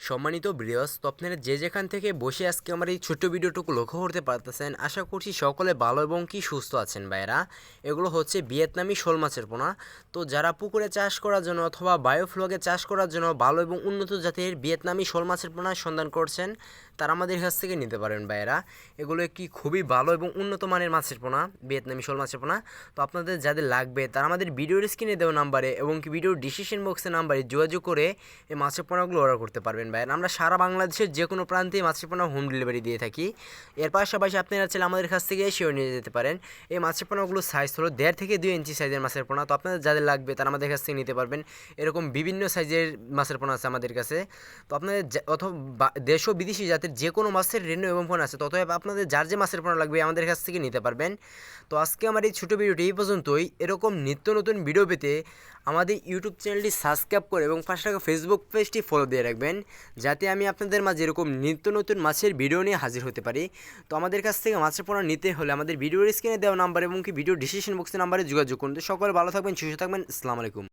সম্মানিত ব্রিয়স স্বপ্নের যে যেখান থেকে বসে আজকে আমার এই ছোট্ট ভিডিওটুকু লক্ষ্য করতে পারতেছেন, আশা করছি সকলে ভালো এবং কি সুস্থ আছেন ভাইরা এগুলো হচ্ছে ভিয়েতনামি শোল মাছের পোনা। তো যারা পুকুরে চাষ করার জন্য অথবা বায়োফ্লগে চাষ করার জন্য ভালো এবং উন্নত জাতির ভিয়েতনামি শোল মাছের পোনার সন্ধান করছেন তারা আমাদের কাছ থেকে নিতে পারেন ভাইরা এগুলো একটি খুবই ভালো এবং উন্নত মানের মাছের পোনা, ভিয়েতনামি শোল মাছের পোনা। তো আপনাদের যাদের লাগবে, তারা আমাদের ভিডিওর স্ক্রিনে দেওয়া নাম্বারে এবং কি ভিডিওর ডিসিশন বক্সের নাম্বারে যোগাযোগ করে এই মাছের পোনাগুলো অর্ডার করতে পারবেন ভাই আমরা সারা বাংলাদেশের যে কোনো প্রান্তে মাছের পোনা হোম ডেলিভারি দিয়ে থাকি। এর পাশাপাশি আপনারা চাইলে আমাদের কাছ থেকে এসেও নিয়ে যেতে পারেন। এই মাছের পোনাগুলোর সাইজ হলো দেড় থেকে দুই ইঞ্চি সাইজের মাছের পোনা। তো আপনাদের যাদের লাগবে, তারা আমাদের কাছ থেকে নিতে পারবেন। এরকম বিভিন্ন সাইজের মাছের পোনা আছে আমাদের কাছে। তো আপনাদের অথবা দেশ ও বিদেশি জাতের যে কোনো মাছের রেনু এবং ফোন আছে, ততএব আপনাদের যার যে মাছের ফোন লাগবে আমাদের কাছ থেকে নিতে পারবেন। তো আজকে আমার এই ছোটো ভিডিওটি এই পর্যন্তই। এরকম নিত্য নতুন ভিডিও পেতে আমাদের ইউটিউব চ্যানেলটি সাবস্ক্রাইব করে এবং পাশে থাকা ফেসবুক পেজটি ফলো দিয়ে রাখবেন, যাতে আমি আপনাদের মাঝে এরকম নিত্য নতুন মাছের ভিডিও নিয়ে হাজির হতে পারি। তো আমাদের কাছ থেকে মাছের পোনা নিতে হলে আমাদের ভিডিওর স্ক্রিনে দেওয়া নাম্বার এবং কি ভিডিও ডিসিশন বক্সের নাম্বারে যোগাযোগ করুন। তো সকলে ভালো থাকবেন, সুস্থ থাকবেন, আসসালামু আলাইকুম।